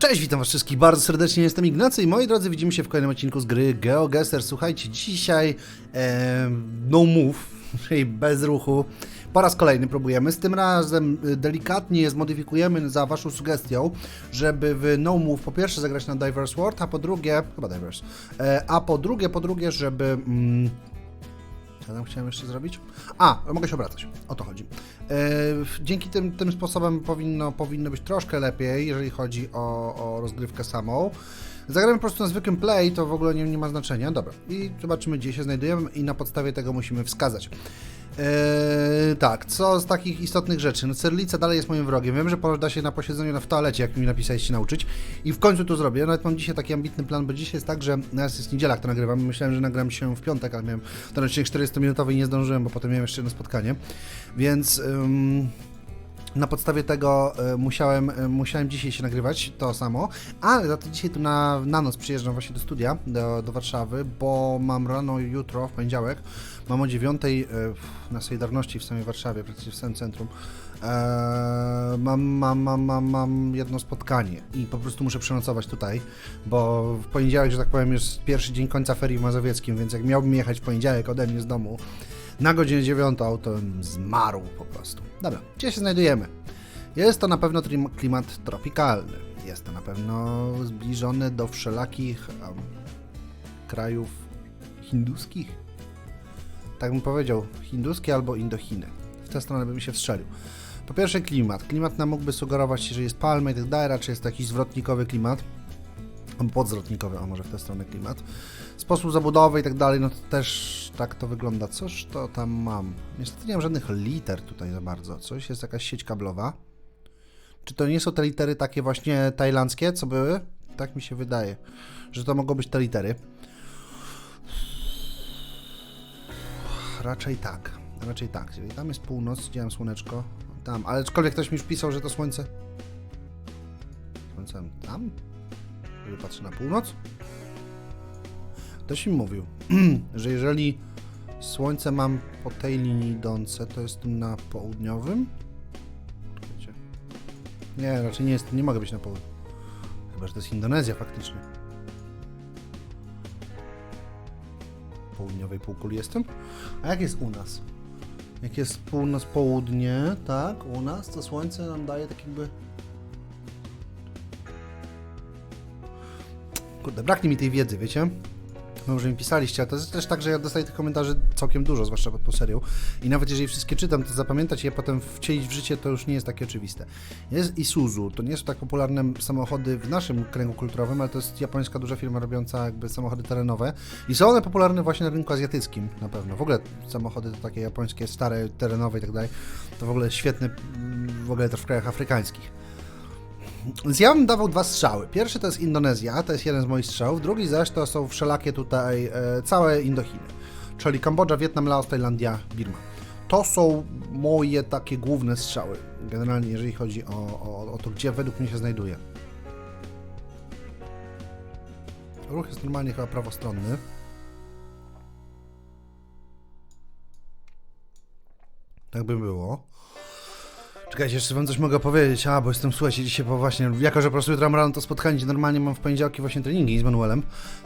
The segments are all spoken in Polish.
Cześć, witam was wszystkich bardzo serdecznie, jestem Ignacy i moi drodzy, widzimy się w kolejnym odcinku z gry GeoGuessr. Słuchajcie, dzisiaj e, no move, czyli bez ruchu, po raz kolejny próbujemy. Z tym razem y, delikatnie je zmodyfikujemy za waszą sugestią, żeby w no move po pierwsze zagrać na Diverse World, a po drugie, chyba Diverse, e, a po drugie, po drugie, żeby... Mm, co tam chciałem jeszcze zrobić? A, mogę się obracać. O to chodzi. E, dzięki tym, tym sposobem powinno, powinno być troszkę lepiej, jeżeli chodzi o, o rozgrywkę samą. Zagramy po prostu na zwykłym play, to w ogóle nie, nie ma znaczenia. Dobra, i zobaczymy, gdzie się znajdujemy, i na podstawie tego musimy wskazać. Eee, tak, co z takich istotnych rzeczy? No, dalej jest moim wrogiem. Wiem, że da się na posiedzeniu na w toalecie, jak mi napisaliście, nauczyć. I w końcu to zrobię. Nawet mam dzisiaj taki ambitny plan, bo dzisiaj jest tak, że teraz jest niedziela, to nagrywam. Myślałem, że nagram się w piątek, ale miałem ten odcinek 40-minutowy i nie zdążyłem, bo potem miałem jeszcze jedno spotkanie. Więc. Ym... Na podstawie tego e, musiałem, e, musiałem dzisiaj się nagrywać, to samo, ale za to dzisiaj tu na, na noc przyjeżdżam właśnie do studia, do, do Warszawy, bo mam rano jutro, w poniedziałek, mam o 9 e, na Solidarności w samej Warszawie, praktycznie w samym centrum, e, mam, mam, mam, mam, mam jedno spotkanie i po prostu muszę przenocować tutaj, bo w poniedziałek, że tak powiem, jest pierwszy dzień końca ferii w Mazowieckim, więc jak miałbym jechać w poniedziałek ode mnie z domu, na godzinę 9 auto bym zmarł po prostu. Dobra, gdzie się znajdujemy? Jest to na pewno klimat tropikalny. Jest to na pewno zbliżony do wszelakich um, krajów hinduskich. Tak bym powiedział, hinduskie albo Indochiny. W tę stronę bym się wstrzelił. Po pierwsze klimat. Klimat nam mógłby sugerować, że jest palmy i tak dalej, raczej jest to jakiś zwrotnikowy klimat. Albo Podzwrotnikowy, a może w tę stronę klimat. Sposób zabudowy i tak dalej, no to też tak to wygląda. Coś to tam mam. Niestety nie mam żadnych liter tutaj za bardzo. Coś jest jakaś sieć kablowa. Czy to nie są te litery takie właśnie tajlandzkie, co były? Tak mi się wydaje, że to mogą być te litery. Raczej tak. Raczej tak. Czyli tam jest północ, widziałem słoneczko. Tam, ale aczkolwiek ktoś mi już pisał, że to słońce. Słońce tam? Żeby patrzę na północ? Ktoś mi mówił, że jeżeli słońce mam po tej linii idące, to jestem na południowym? Nie, raczej nie jestem, nie mogę być na południu. Chyba, że to jest Indonezja faktycznie. Południowej półkuli jestem? A jak jest u nas? Jak jest północ, południe, tak, u nas, to słońce nam daje tak jakby... Kurde, braknie mi tej wiedzy, wiecie? Może mi pisaliście, a to jest też tak, że ja dostaję tych komentarzy całkiem dużo, zwłaszcza pod tą serią. I nawet jeżeli wszystkie czytam, to zapamiętać je potem wcielić w życie to już nie jest takie oczywiste. Jest Isuzu, to nie są tak popularne samochody w naszym kręgu kulturowym, ale to jest japońska duża firma robiąca jakby samochody terenowe. I są one popularne właśnie na rynku azjatyckim na pewno. W ogóle samochody to takie japońskie, stare, terenowe i tak dalej, to w ogóle świetne, w ogóle też w krajach afrykańskich. Ja bym dawał dwa strzały. Pierwszy to jest Indonezja, to jest jeden z moich strzałów. Drugi zaś to są wszelakie tutaj e, całe Indochiny. Czyli Kambodża, Wietnam, Laos, Tajlandia, Birma. To są moje takie główne strzały. Generalnie jeżeli chodzi o, o, o to, gdzie według mnie się znajduje. Ruch jest normalnie chyba prawostronny. Tak by było. Czekajcie, jeszcze wam coś mogę powiedzieć, a, bo jestem, słuchajcie, dzisiaj po właśnie, jako że po prostu jutro rano to spotkanie, gdzie normalnie mam w poniedziałki właśnie treningi z Manuelem,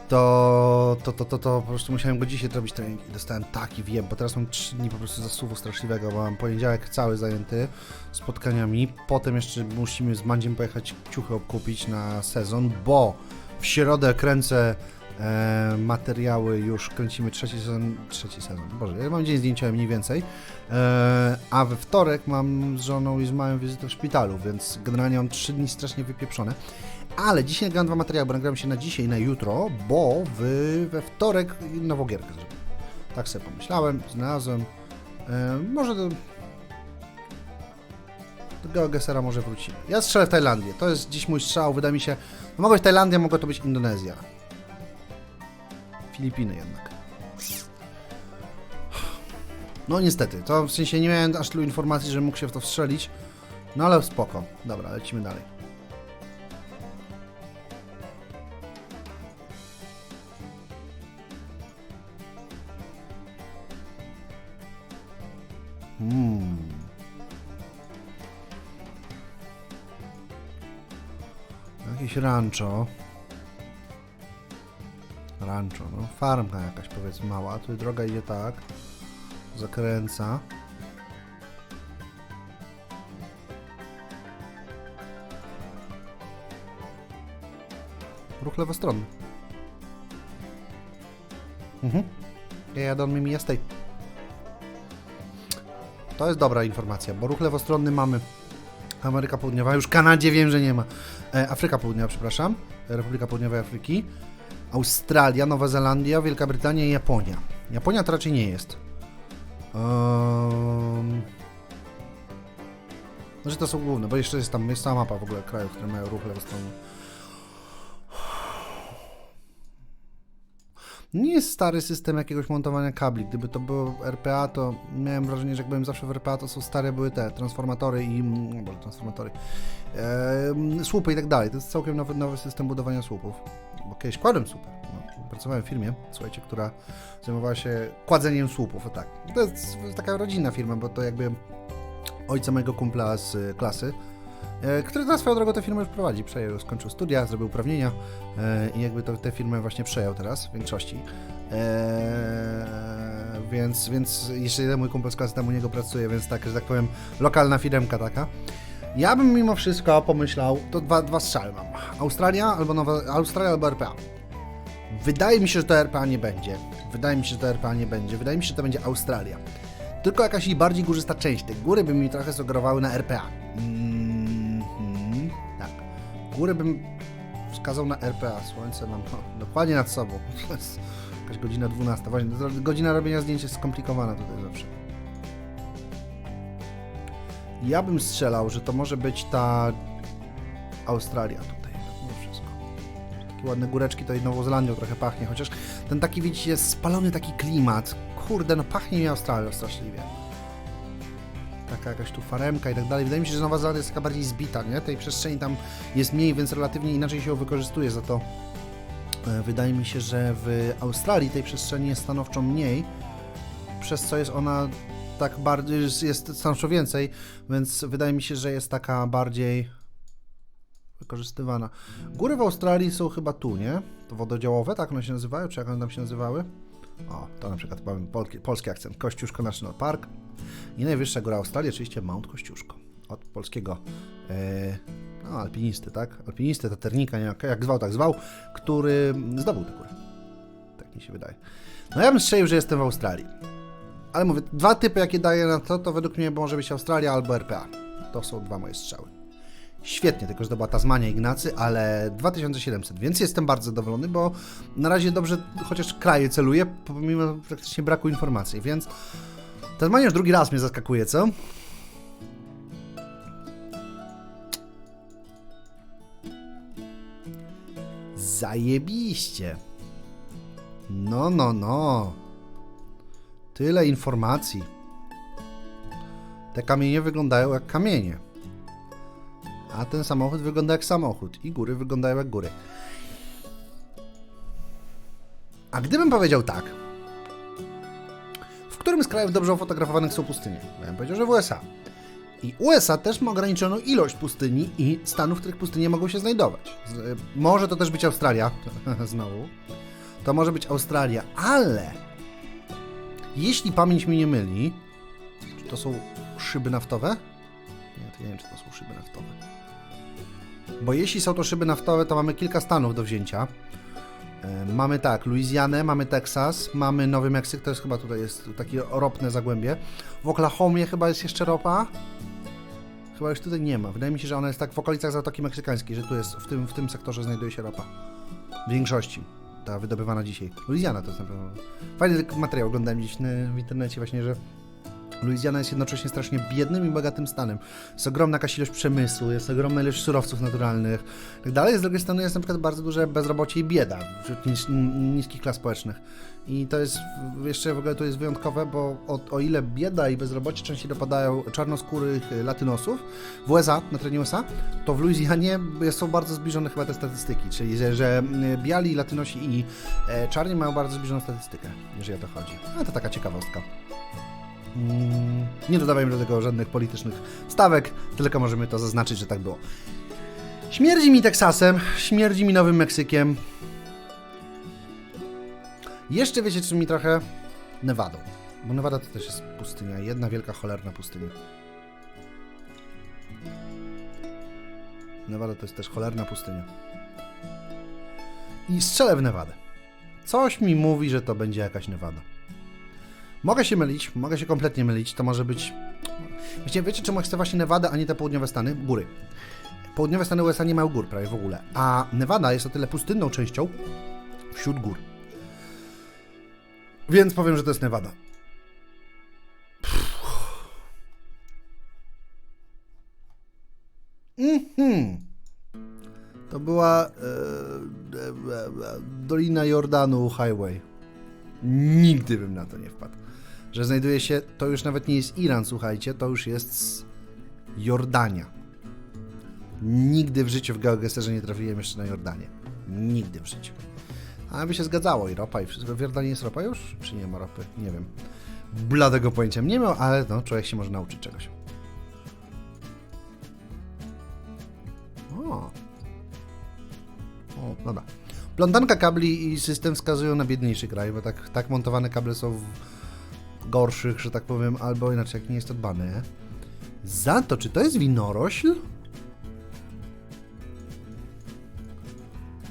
to, to, to, to, to po prostu musiałem go dzisiaj robić trening i dostałem taki wiem, bo teraz mam 3 dni po prostu zasuwu straszliwego, bo mam poniedziałek cały zajęty spotkaniami, potem jeszcze musimy z Mandziem pojechać ciuchy obkupić na sezon, bo w środę kręcę e, materiały, już kręcimy trzeci sezon, trzeci sezon, boże, ja mam dzień zdjęciowy mniej więcej, e, a we wtorek mam z żoną i z małym wizytę w szpitalu, więc generalnie mam trzy dni strasznie wypieprzone. Ale dzisiaj nagram dwa materiały, bo nagram się na dzisiaj i na jutro, bo w, we wtorek nową gierkę zrobię. Tak sobie pomyślałem, znalazłem. E, może do, do GeoGuessera może wrócimy. Ja strzelę w Tajlandię. To jest dziś mój strzał. Wydaje mi się, no mogła być Tajlandia, mogła to być Indonezja. Filipiny jednak. No niestety, to w sensie nie miałem aż tylu informacji, że mógł się w to wstrzelić. No ale spoko. Dobra, lecimy dalej. Hmm. Jakieś rancho. Rancho, no farmka jakaś powiedzmy mała. Tu droga idzie tak. Zakręca. Ruch lewostronny. Mhm. Ja jadę on Mimi Estate. To jest dobra informacja, bo ruch lewostronny mamy. Ameryka Południowa, już Kanadzie wiem, że nie ma. E, Afryka Południowa, przepraszam. Republika Południowej Afryki. Australia, Nowa Zelandia, Wielka Brytania i Japonia. Japonia to raczej nie jest. Um... Znaczy to są główne, bo jeszcze jest tam jest cała mapa w ogóle krajów, które mają ruch lewostronny. Nie jest stary system jakiegoś montowania kabli. Gdyby to było RPA, to miałem wrażenie, że jak byłem zawsze w RPA, to są stare były te transformatory i. No, boże, transformatory. E, słupy i tak dalej. To jest całkiem nowy, nowy system budowania słupów. Bo kiedyś kładłem słupy. No, pracowałem w firmie, słuchajcie, która zajmowała się kładzeniem słupów. O tak. To jest taka rodzinna firma, bo to jakby ojca mojego kumpla z y, klasy e, który teraz swoją drogą tę firmę już prowadzi. Przejął, skończył studia, zrobił uprawnienia e, i jakby to, tę firmę właśnie przejął teraz w większości. E, więc, więc jeszcze jeden mój kumpel z klasy tam u niego pracuje, więc tak, że tak powiem, lokalna firmka taka. Ja bym mimo wszystko pomyślał, to dwa, dwa strzały mam. Australia albo Nowa, Australia albo RPA. Wydaje mi się, że to RPA nie będzie. Wydaje mi się, że to RPA nie będzie. Wydaje mi się, że to będzie Australia. Tylko jakaś jej bardziej górzysta część. Te góry by mi trochę sugerowały na RPA. Mhm, tak. Góry bym wskazał na RPA. Słońce mam no, dokładnie nad sobą. Jakaś godzina 12. Właśnie, godzina robienia zdjęć jest skomplikowana tutaj zawsze. Ja bym strzelał, że to może być ta Australia tutaj. Wszystko. Takie ładne góreczki, i Nową Zelandią trochę pachnie, chociaż ten taki, widzicie, jest spalony taki klimat. Kurde, no pachnie mi Australią straszliwie. Taka jakaś tu faremka i tak dalej. Wydaje mi się, że Nowa Zelandia jest taka bardziej zbita, nie? Tej przestrzeni tam jest mniej, więc relatywnie inaczej się ją wykorzystuje. Za to e, wydaje mi się, że w Australii tej przestrzeni jest stanowczo mniej, przez co jest ona tak bardziej, jest- stanowczo więcej, więc wydaje mi się, że jest taka bardziej wykorzystywana. Góry w Australii są chyba tu, nie? To wododziałowe, tak one się nazywają, czy jak one tam się nazywały? O, to na przykład powiem polski, polski akcent. Kościuszko National Park. I najwyższa góra Australii, oczywiście Mount Kościuszko. Od polskiego e, no, alpinisty, tak? Alpinisty, taternika, nie, jak zwał, tak zwał, który zdobył tę górę. Tak mi się wydaje. No ja bym strzelił, że jestem w Australii. Ale mówię, dwa typy, jakie daję na to, to według mnie może być Australia albo RPA. To są dwa moje strzały. Świetnie, tylko że to była Tasmania Ignacy, ale 2700, więc jestem bardzo zadowolony, bo na razie dobrze chociaż kraje celuje, pomimo praktycznie braku informacji, więc Tasmania już drugi raz mnie zaskakuje, co? Zajebiście. No, no, no. Tyle informacji. Te kamienie wyglądają jak kamienie. A ten samochód wygląda jak samochód. I góry wyglądają jak góry. A gdybym powiedział tak. W którym z krajów dobrze ofotografowanych są pustynie? Ja bym powiedział, że w USA. I USA też ma ograniczoną ilość pustyni i stanów, w których pustynie mogą się znajdować. Y, może to też być Australia. Znowu. To może być Australia, ale jeśli pamięć mi nie myli, czy to są szyby naftowe? Nie, to nie wiem, czy to są szyby naftowe. Bo jeśli są to szyby naftowe, to mamy kilka stanów do wzięcia. E, Mamy tak, Luizjanę, mamy Teksas, mamy Nowy Meksyk, to jest chyba tutaj jest takie ropne zagłębie. W Oklahomie chyba jest jeszcze ropa. Chyba już tutaj nie ma. Wydaje mi się, że ona jest tak w okolicach Zatoki Meksykańskiej, że tu jest, w tym, w tym sektorze znajduje się ropa. W większości. Ta wydobywana dzisiaj. Luizjana to jest na pewno. Fajny materiał oglądałem gdzieś w internecie właśnie, że Luizjana jest jednocześnie strasznie biednym i bogatym stanem. Jest ogromna jakaś ilość przemysłu, jest ogromna ilość surowców naturalnych tak dalej. Z drugiej strony jest na przykład bardzo duże bezrobocie i bieda wśród nis niskich klas społecznych. I to jest jeszcze w ogóle to jest wyjątkowe, bo o, o ile bieda i bezrobocie częściej dopadają czarnoskórych y, latynosów w USA, na terenie USA, to w Luizjanie są bardzo zbliżone chyba te statystyki, czyli że, że y, biali, latynosi i e, czarni mają bardzo zbliżoną statystykę, jeżeli o to chodzi. A to taka ciekawostka. Mm, Nie dodawajmy do tego żadnych politycznych stawek, tylko możemy to zaznaczyć, że tak było. Śmierdzi mi Teksasem, śmierdzi mi Nowym Meksykiem. Jeszcze wiecie, czy mi trochę Nevadą. Bo Nevada to też jest pustynia. Jedna wielka cholerna pustynia. Nevada to jest też cholerna pustynia. I strzelę w Nevadę. Coś mi mówi, że to będzie jakaś Nevada. Mogę się mylić, mogę się kompletnie mylić. To może być. Wiecie, wiecie czemu chcę właśnie Nevada, a nie te południowe Stany? Góry. Południowe Stany USA nie mają gór prawie w ogóle. A Nevada jest o tyle pustynną częścią wśród gór. Więc powiem, że to jest Nevada. Mhm. To była e, e, e, Dolina Jordanu Highway. Nigdy bym na to nie wpadł. Że znajduje się, to już nawet nie jest Iran, słuchajcie, to już jest Jordania. Nigdy w życiu w GeoGesterze nie trafiłem jeszcze na Jordanię. Nigdy w życiu. A by się zgadzało i ropa i wszystko. W Jordanii jest ropa już? Czy nie ma ropy? Nie wiem. Bladego pojęcia nie miał, ale no, człowiek się może nauczyć czegoś. O. O, dobra. Plątanka kabli i system wskazują na biedniejszy kraj, bo tak, tak montowane kable są w gorszych, że tak powiem, albo inaczej, jak nie jest to dbane. Za to, czy to jest winorośl?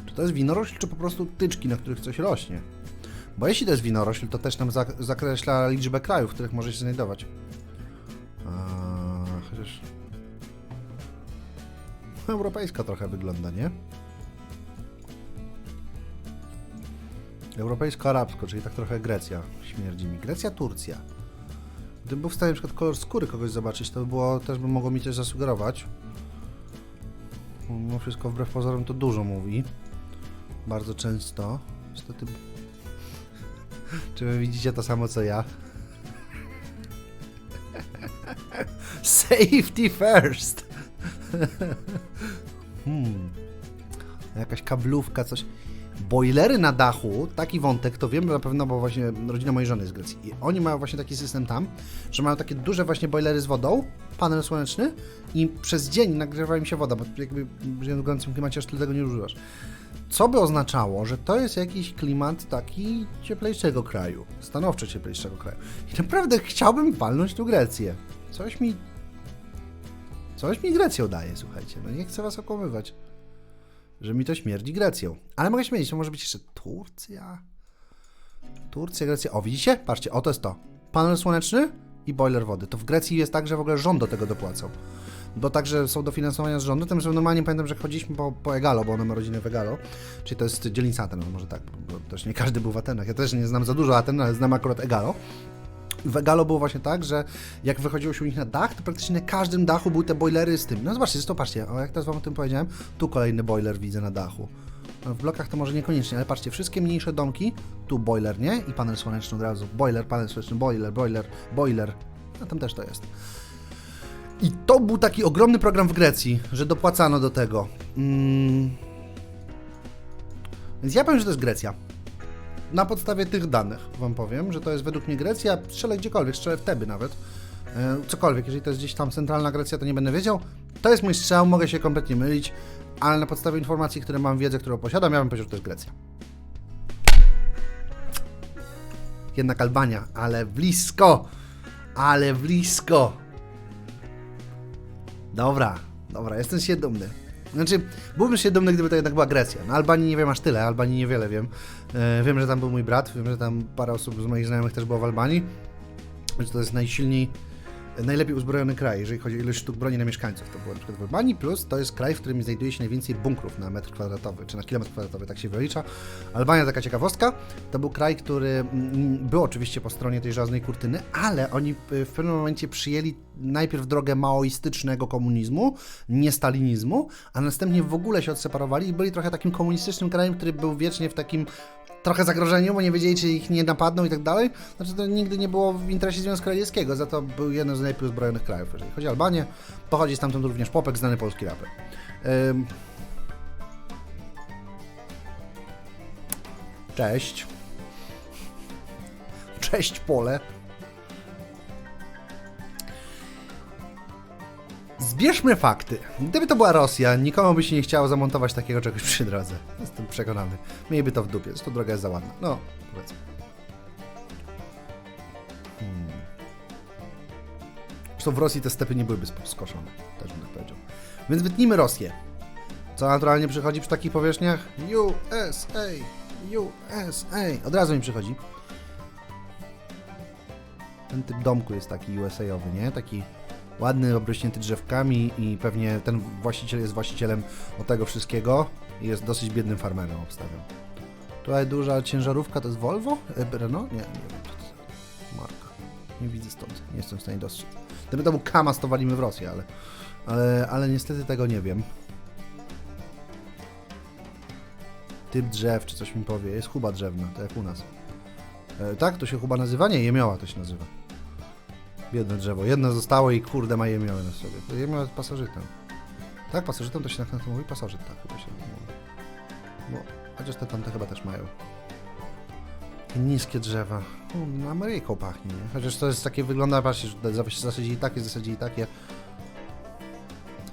Czy to jest winorośl, czy po prostu tyczki, na których coś rośnie? Bo jeśli to jest winorośl, to też nam zak- zakreśla liczbę krajów, w których może się znajdować. A, chociaż... Europejska trochę wygląda, nie? Europejsko-arabsko, czyli tak trochę Grecja śmierdzi mi. Grecja, Turcja. Gdybym był w stanie na przykład kolor skóry kogoś zobaczyć, to by było, też by mogło mi coś zasugerować. Mimo wszystko wbrew pozorom to dużo mówi. Bardzo często. Niestety... Czy wy widzicie to samo co ja? Safety first! hmm. Jakaś kablówka, coś. Boilery na dachu, taki wątek, to wiem na pewno, bo właśnie rodzina mojej żony jest z Grecji. I oni mają właśnie taki system tam, że mają takie duże właśnie boilery z wodą, panel słoneczny i przez dzień nagrzewa im się woda, bo jakby w gorącym klimacie aż tyle tego nie używasz. Co by oznaczało, że to jest jakiś klimat taki cieplejszego kraju, stanowczo cieplejszego kraju. I naprawdę chciałbym walnąć tu Grecję. Coś mi... Coś mi Grecją daje, słuchajcie. No nie chcę was okłamywać że mi to śmierdzi Grecją. Ale mogę śmierdzić, to może być jeszcze Turcja. Turcja, Grecja. O, widzicie? Patrzcie, oto jest to. Panel słoneczny i boiler wody. To w Grecji jest tak, że w ogóle rząd do tego dopłacał. Bo także są dofinansowania z rządu. Tym, że normalnie pamiętam, że chodziliśmy po, po Egalo, bo ona ma rodzinę w Egalo. Czyli to jest dzielnica Aten, no może tak, bo też nie każdy był w Atenach. Ja też nie znam za dużo Aten, ale znam akurat Egalo. W Egalo było właśnie tak, że jak wychodziło się u nich na dach, to praktycznie na każdym dachu były te boilery z tym. No zobaczcie, to patrzcie, o jak teraz wam o tym powiedziałem, tu kolejny boiler widzę na dachu. No, w blokach to może niekoniecznie, ale patrzcie, wszystkie mniejsze domki, tu boiler, nie? I panel słoneczny od razu. Boiler, panel słoneczny, boiler, boiler, boiler. A tam też to jest. I to był taki ogromny program w Grecji, że dopłacano do tego. Mm. Więc ja powiem, że to jest Grecja na podstawie tych danych wam powiem, że to jest według mnie Grecja, strzelę gdziekolwiek, strzelę w Teby nawet, e, cokolwiek, jeżeli to jest gdzieś tam centralna Grecja, to nie będę wiedział. To jest mój strzał, mogę się kompletnie mylić, ale na podstawie informacji, które mam, wiedzę, którą posiadam, ja bym powiedział, że to jest Grecja. Jednak Albania, ale blisko, ale blisko. Dobra, dobra, jestem się dumny. Znaczy, byłbym się dumny, gdyby to jednak była Grecja. Na Albanii nie wiem aż tyle, Albanii niewiele wiem. E, wiem, że tam był mój brat, wiem, że tam parę osób z moich znajomych też było w Albanii. Że to jest najsilniej, najlepiej uzbrojony kraj, jeżeli chodzi o ilość sztuk broni na mieszkańców. To było na przykład w Albanii, plus to jest kraj, w którym znajduje się najwięcej bunkrów na metr kwadratowy, czy na kilometr kwadratowy, tak się wylicza. Albania, taka ciekawostka, to był kraj, który mm, był oczywiście po stronie tej żelaznej kurtyny, ale oni y, w pewnym momencie przyjęli najpierw drogę maoistycznego komunizmu, nie stalinizmu, a następnie w ogóle się odseparowali i byli trochę takim komunistycznym krajem, który był wiecznie w takim trochę zagrożeniu, bo nie wiedzieli, czy ich nie napadną i tak dalej. Znaczy to nigdy nie było w interesie Związku Radzieckiego, za to był jeden z najlepiej uzbrojonych krajów. Jeżeli chodzi o Albanię, pochodzi stamtąd również Popek, znany polski raper. Ym... Cześć. Cześć pole. Zbierzmy fakty. Gdyby to była Rosja, nikomu by się nie chciało zamontować takiego czegoś przy drodze. Jestem przekonany. Mieliby to w dupie. Zresztą droga jest za ładna. No, powiedzmy. Hmm. Zresztą w Rosji te stepy nie byłyby skoszone. Też bym tak powiedział. Więc wytnijmy Rosję. Co naturalnie przychodzi przy takich powierzchniach? USA! USA! Od razu mi przychodzi. Ten typ domku jest taki USA-owy, nie? Taki ładny, obrośnięty drzewkami i pewnie ten właściciel jest właścicielem od tego wszystkiego i jest dosyć biednym farmerem, obstawiam. Tutaj duża ciężarówka, to jest Volvo? E, Renault? Nie, nie wiem. to jest. Marka. Nie widzę stąd, nie jestem w stanie dostrzec. Gdyby to był Kamaz, to walimy w Rosję, ale, ale, ale niestety tego nie wiem. Typ drzew, czy coś mi powie. Jest chuba drzewna, to jak u nas. E, tak? To się chuba nazywa? Nie, jemioła to się nazywa. Biedne drzewo. Jedno zostało i kurde ma jemioły na sobie. To jemioła jest pasożytem. Tak, pasożytem to się na to mówi? Pasożyt, tak chyba się mówi. No, chociaż te tamte chyba też mają. Niskie drzewa. Um, Ameryką pachnie, nie? Chociaż to jest takie, wygląda, patrzcie, że w zasadzie takie, w zasadzie i takie.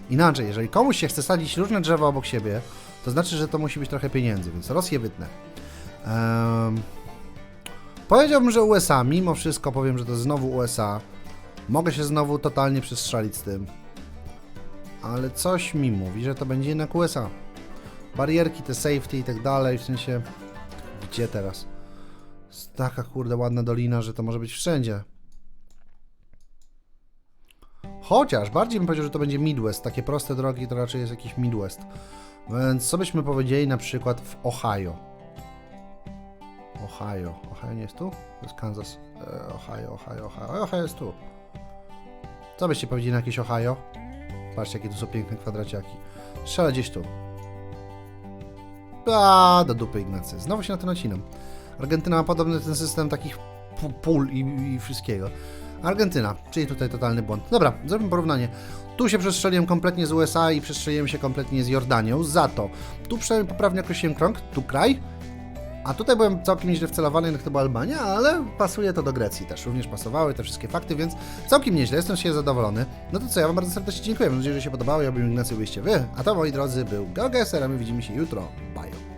Inaczej, jeżeli komuś się chce sadzić różne drzewa obok siebie, to znaczy, że to musi być trochę pieniędzy, więc Rosję wytnę. Ehm, powiedziałbym, że USA, mimo wszystko powiem, że to znowu USA. Mogę się znowu totalnie przestrzelić z tym. Ale coś mi mówi, że to będzie jednak USA. Barierki, te safety i tak dalej, w sensie... Gdzie teraz? Jest taka kurde ładna dolina, że to może być wszędzie. Chociaż bardziej bym powiedział, że to będzie Midwest. Takie proste drogi to raczej jest jakiś Midwest. Więc co byśmy powiedzieli na przykład w Ohio? Ohio. Ohio nie jest tu? To jest Kansas. E, Ohio, Ohio, Ohio. Ohio jest tu. Co byście powiedzieli na jakieś Ohio? Patrzcie, jakie tu są piękne kwadraciaki. Strzela gdzieś tu. A, do dupy Ignacy. Znowu się na to nacinam. Argentyna ma podobny ten system takich pól i, i wszystkiego. Argentyna, czyli tutaj totalny błąd. Dobra, zrobimy porównanie. Tu się przestrzeliłem kompletnie z USA i przestrzeliłem się kompletnie z Jordanią. Za to tu przynajmniej poprawnie określiłem krąg, tu kraj. A tutaj byłem całkiem nieźle wcelowany, jednak to była Albania, ale pasuje to do Grecji też. Również pasowały te wszystkie fakty, więc całkiem nieźle. Jestem się zadowolony. No to co, ja Wam bardzo serdecznie dziękuję. Mam nadzieję, że się podobało. Ja bym Ignacy byliście Wy. A to, moi drodzy, był GeoGeser, a my widzimy się jutro. Bye.